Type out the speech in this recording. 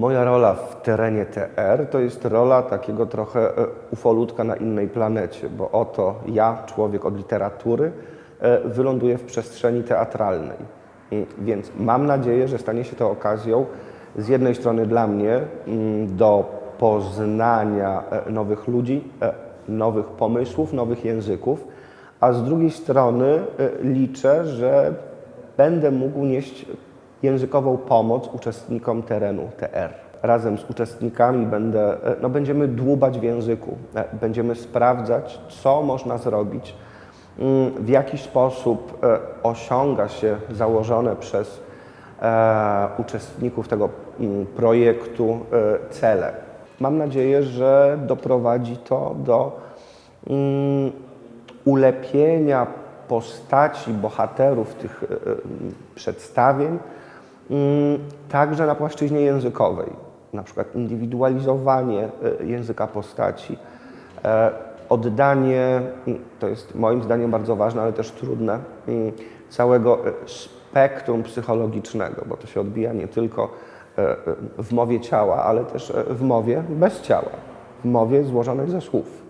Moja rola w terenie TR to jest rola takiego trochę e, ufolutka na innej planecie, bo oto ja, człowiek od literatury, e, wyląduję w przestrzeni teatralnej. Więc mam nadzieję, że stanie się to okazją z jednej strony dla mnie mm, do poznania e, nowych ludzi, nowych pomysłów, nowych języków, a z drugiej strony liczę, że będę mógł nieść językową pomoc uczestnikom terenu TR. Razem z uczestnikami będę, e, no będziemy dłubać w języku, e, będziemy sprawdzać, co można zrobić, mm, w jaki sposób e, osiąga się założone przez uczestników tego mm, projektu cele. Mam nadzieję, że doprowadzi to do mm, ulepienia postaci bohaterów tych przedstawień, także na płaszczyźnie językowej. Na przykład indywidualizowanie e, języka postaci, e, oddanie, to jest moim zdaniem bardzo ważne, ale też trudne, całego e, spektrum psychologicznego, bo to się odbija nie tylko w mowie ciała, ale też w mowie bez ciała, w mowie złożonej ze słów.